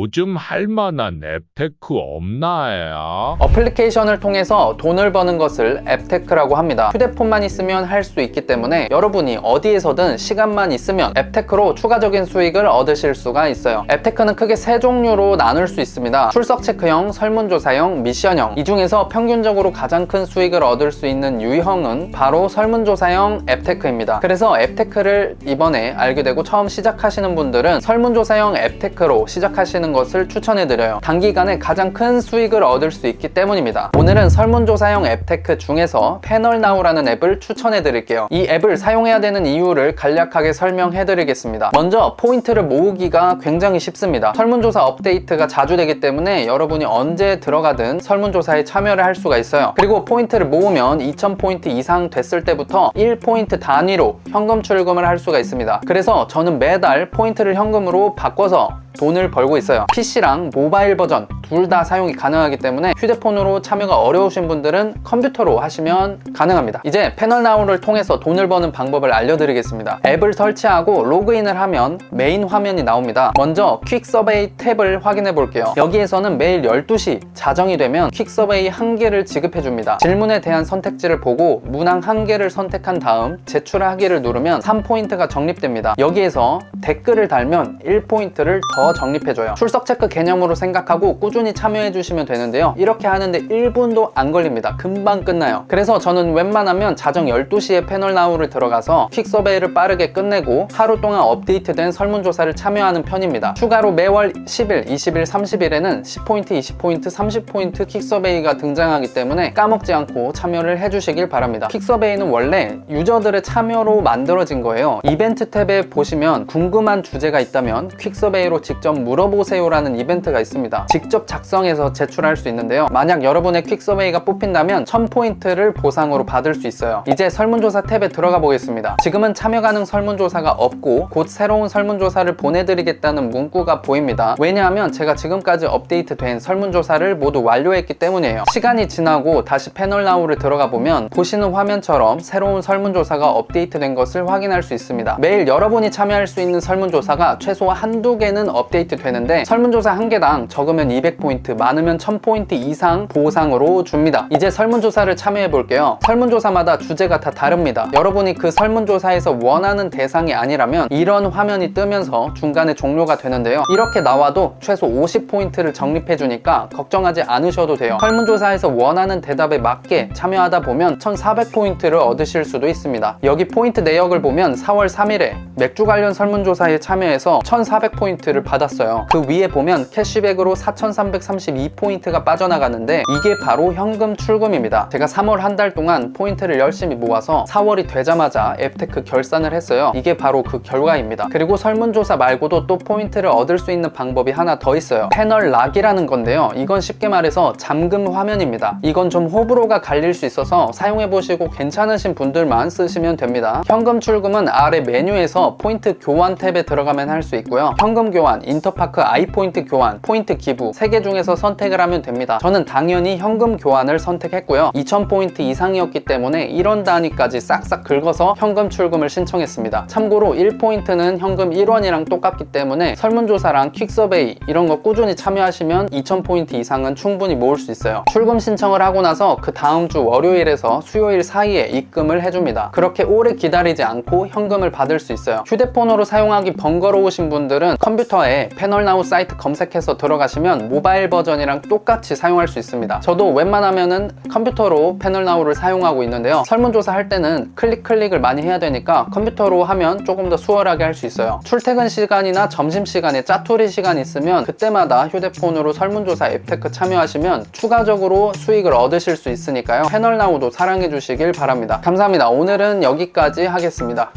요즘 할 만한 앱테크 없나요? 어플리케이션을 통해서 돈을 버는 것을 앱테크라고 합니다. 휴대폰만 있으면 할 수 있기 때문에 여러분이 어디에서든 시간만 있으면 앱테크로 추가적인 수익을 얻으실 수가 있어요. 앱테크는 크게 세 종류로 나눌 수 있습니다. 출석 체크형, 설문조사형, 미션형. 이 중에서 평균적으로 가장 큰 수익을 얻을 수 있는 유형은 바로 설문조사형 앱테크입니다. 그래서 앱테크를 이번에 알게 되고 처음 시작하시는 분들은 설문조사형 앱테크로 시작하시는 것을 추천해드려요. 단기간에 가장 큰 수익을 얻을 수 있기 때문입니다. 오늘은 설문조사형 앱테크 중에서 패널나우라는 앱을 추천해드릴게요. 이 앱을 사용해야 되는 이유를 간략하게 설명해드리겠습니다. 먼저 포인트를 모으기가 굉장히 쉽습니다. 설문조사 업데이트가 자주 되기 때문에 여러분이 언제 들어가든 설문조사에 참여를 할 수가 있어요. 그리고 포인트를 모으면 2000포인트 이상 됐을 때부터 1포인트 단위로 현금 출금을 할 수가 있습니다. 그래서 저는 매달 포인트를 현금으로 바꿔서 돈을 벌고 있어요. PC랑 모바일 버전 둘 다 사용이 가능하기 때문에 휴대폰으로 참여가 어려우신 분들은 컴퓨터로 하시면 가능합니다. 이제 패널 나우를 통해서 돈을 버는 방법을 알려드리겠습니다. 앱을 설치하고 로그인을 하면 메인 화면이 나옵니다. 먼저 퀵 서베이 탭을 확인해 볼게요. 여기에서는 매일 12시 자정이 되면 퀵 서베이 한 개를 지급해 줍니다. 질문에 대한 선택지를 보고 문항 한 개를 선택한 다음 제출하기를 누르면 3포인트가 적립됩니다. 여기에서 댓글을 달면 1포인트를 더 적립해줘요. 출석 체크 개념으로 생각하고 꾸준히 참여해 주시면 되는데요. 이렇게 하는데 1분도 안 걸립니다. 금방 끝나요. 그래서 저는 웬만하면 자정 12시에 패널 나우를 들어가서 퀵 서베이를 빠르게 끝내고 하루 동안 업데이트된 설문조사를 참여하는 편입니다. 추가로 매월 10일, 20일, 30일에는 10포인트, 20포인트, 30포인트 퀵 서베이가 등장하기 때문에 까먹지 않고 참여를 해주시길 바랍니다. 퀵 서베이는 원래 유저들의 참여로 만들어진 거예요. 이벤트 탭에 보시면 궁금한 주제가 있다면 퀵 서베이로 직접 물어보세요라는 이벤트가 있습니다. 직접 작성해서 제출할 수 있는데요. 만약 여러분의 퀵 서베이가 뽑힌다면 1000포인트를 보상으로 받을 수 있어요. 이제 설문조사 탭에 들어가 보겠습니다. 지금은 참여 가능 설문조사가 없고 곧 새로운 설문조사를 보내드리겠다는 문구가 보입니다. 왜냐하면 제가 지금까지 업데이트된 설문조사를 모두 완료했기 때문이에요. 시간이 지나고 다시 패널 나우를 들어가 보면 보시는 화면처럼 새로운 설문조사가 업데이트된 것을 확인할 수 있습니다. 매일 여러분이 참여할 수 있는 설문조사가 최소 한두 개는 업데이트 되는데 설문조사 한 개당 적으면 200포인트, 많으면 1000포인트 이상 보상으로 줍니다. 이제 설문조사를 참여해 볼게요. 설문조사마다 주제가 다 다릅니다. 여러분이 그 설문조사에서 원하는 대상이 아니라면 이런 화면이 뜨면서 중간에 종료가 되는데요. 이렇게 나와도 최소 50포인트를 적립해 주니까 걱정하지 않으셔도 돼요. 설문조사에서 원하는 대답에 맞게 참여하다 보면 1400포인트를 얻으실 수도 있습니다. 여기 포인트 내역을 보면 4월 3일에 맥주 관련 설문조사에 참여해서 1400포인트를 받았어요. 그 위에 보면 캐시백으로 4332포인트가 빠져나가는데 이게 바로 현금 출금입니다. 제가 3월 한 달 동안 포인트를 열심히 모아서 4월이 되자마자 앱테크 결산을 했어요. 이게 바로 그 결과입니다. 그리고 설문조사 말고도 또 포인트를 얻을 수 있는 방법이 하나 더 있어요. 패널 락이라는 건데요. 이건 쉽게 말해서 잠금 화면입니다. 이건 좀 호불호가 갈릴 수 있어서 사용해보시고 괜찮으신 분들만 쓰시면 됩니다. 현금 출금은 아래 메뉴에서 포인트 교환 탭에 들어가면 할 수 있고요. 현금 교환, 인터파크 아이포인트 교환, 포인트 기부 세개 중에서 선택을 하면 됩니다. 저는 당연히 현금 교환을 선택했고요. 2000포인트 이상이었기 때문에 1원 단위까지 싹싹 긁어서 현금 출금을 신청했습니다. 참고로 1포인트는 현금 1원이랑 똑같기 때문에 설문조사랑 퀵서베이 이런 거 꾸준히 참여하시면 2000포인트 이상은 충분히 모을 수 있어요. 출금 신청을 하고 나서 그 다음 주 월요일에서 수요일 사이에 입금을 해줍니다. 그렇게 오래 기다리지 않고 현금을 받을 수 있어요. 휴대폰으로 사용하기 번거로우신 분들은 컴퓨터 에 패널나우 사이트 검색해서 들어가시면 모바일 버전이랑 똑같이 사용할 수 있습니다. 저도 웬만하면은 컴퓨터로 패널나우를 사용하고 있는데요. 설문조사 할 때는 클릭 클릭을 많이 해야 되니까 컴퓨터로 하면 조금 더 수월하게 할 수 있어요. 출퇴근 시간이나 점심 시간에 짜투리 시간 있으면 그때마다 휴대폰으로 설문조사 앱테크 참여하시면 추가적으로 수익을 얻으실 수 있으니까요. 패널나우도 사랑해 주시길 바랍니다. 감사합니다. 오늘은 여기까지 하겠습니다.